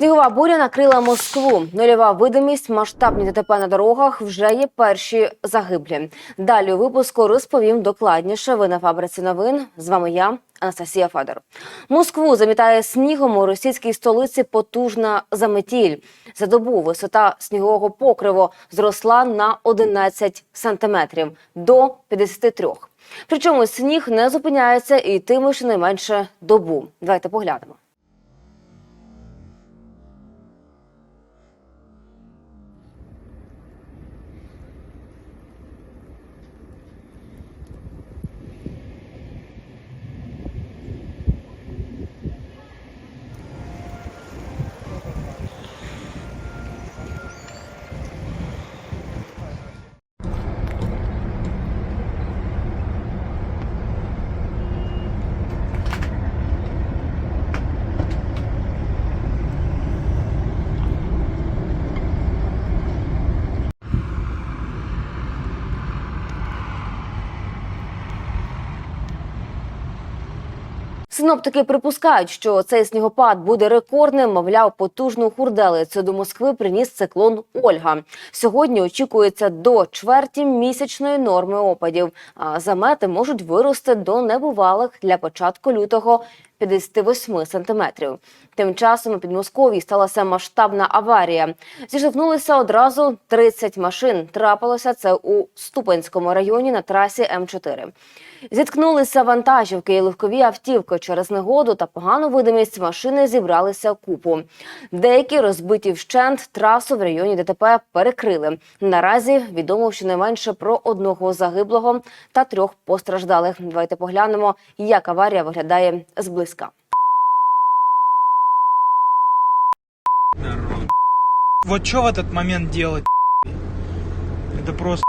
Снігова буря накрила Москву. Нульова видимість, масштабні ДТП на дорогах вже є перші загиблі. Далі у випуску розповім докладніше. Ви на фабриці новин. З вами я, Анастасія Федор. Москву замітає снігом у російській столиці потужна заметіль. За добу висота снігового покриву зросла на 11 сантиметрів до 53. Причому сніг не зупиняється і йтиме щонайменше добу. Давайте поглянемо. Синоптики припускають, що цей снігопад буде рекордним. Мовляв, потужну хурделицю до Москви приніс циклон Ольга. Сьогодні очікується до чверті місячної норми опадів. А замети можуть вирости до небувалих для початку лютого 58 сантиметрів. Тим часом у Підмосков'ї сталася масштабна аварія. Зіштовхнулися одразу 30 машин. Трапилося це у Ступенському районі на трасі М4. Зіткнулися вантажівки і легкові автівки через негоду та погану видимість машини зібралися купу. Деякі розбиті вщент трасу в районі ДТП перекрили. Наразі відомо щонайменше про одного загиблого та трьох постраждалих. Давайте поглянемо, як аварія виглядає зблизька. Вот что в этот момент делать? Это просто...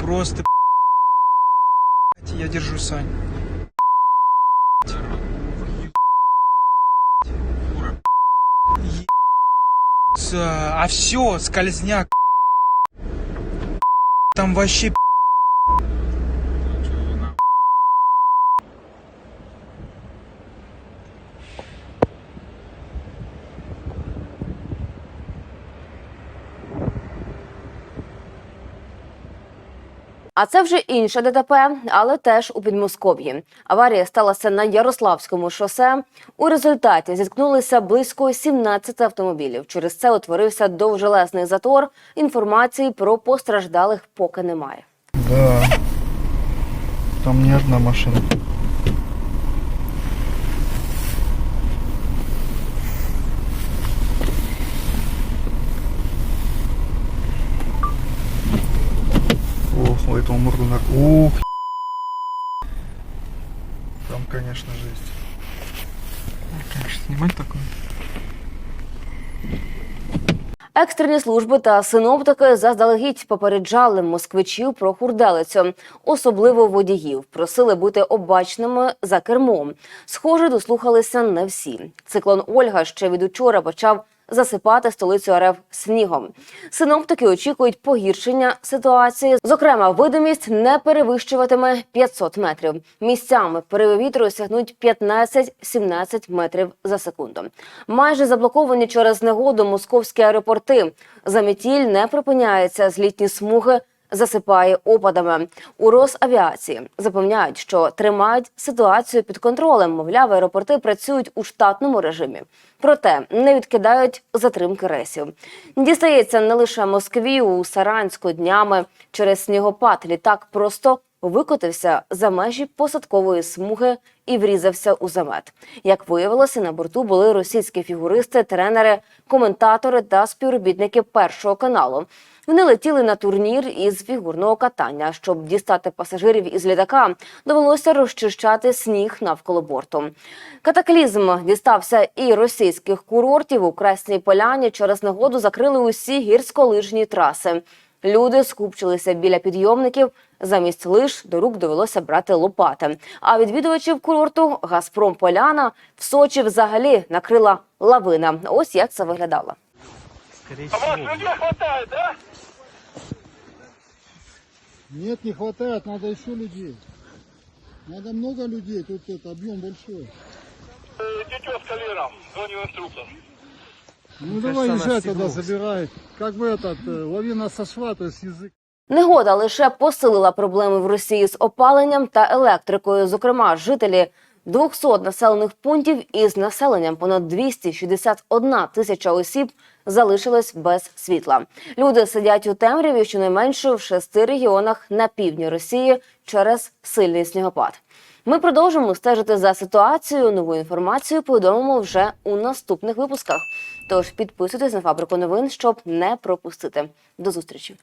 Просто... Я держу Сань. А все, скользняк. Там вообще А це вже інше ДТП, але теж у Підмосков'ї. Аварія сталася на Ярославському шосе. У результаті зіткнулися близько 17 автомобілів. Через це утворився довжелезний затор. Інформації про постраждалих поки немає. Да. Там не одна машина. Морду на... Ух, Там, конечно, жесть. Конечно, снимать такое. Екстрені служби та синоптики заздалегідь попереджали москвичів про хурделицю, особливо водіїв. Просили бути обачними за кермом. Схоже, дослухалися не всі. Циклон Ольга ще від учора почав засипати столицю РФ снігом. Синоптики очікують погіршення ситуації. Зокрема, видимість не перевищуватиме 500 метрів. Місцями пориви вітру сягнуть 15-17 метрів за секунду. Майже заблоковані через негоду московські аеропорти. Заметіль не припиняється. Злітні смуги засипає опадами. У Росавіації запевняють, що тримають ситуацію під контролем. Мовляв, аеропорти працюють у штатному режимі. Проте не відкидають затримки рейсів. Дістається не лише Москві, у Саранську днями через снігопад літак просто викотився за межі посадкової смуги і врізався у замет. Як виявилося, на борту були російські фігуристи, тренери, коментатори та співробітники першого каналу. Вони летіли на турнір із фігурного катання. Щоб дістати пасажирів із літака, довелося розчищати сніг навколо борту. Катаклізм дістався і російських курортів у Красній Поляні. Через негоду закрили усі гірськолижні траси. Люди скупчилися біля підйомників. Замість лиш до рук довелося брати лопати. А відвідувачів курорту Газпром Поляна в Сочі взагалі накрила лавина. Ось як це виглядало. Нет, не хватает, надо еще людей. Надо много людей, тут это объем большой. Ну давай езжай туда, забирай. Как бы этот, э, лавина сошла, то есть язык. Негода лише посилила проблеми в Росії з опаленням та електрикою. Зокрема, жителі 200 населених пунктів із населенням понад 261 тисяча осіб залишилось без світла. Люди сидять у темряві щонайменше в шести регіонах на півдні Росії через сильний снігопад. Ми продовжимо стежити за ситуацією. Нову інформацію повідомимо вже у наступних випусках. Тож підписуйтесь на фабрику новин, щоб не пропустити. До зустрічі.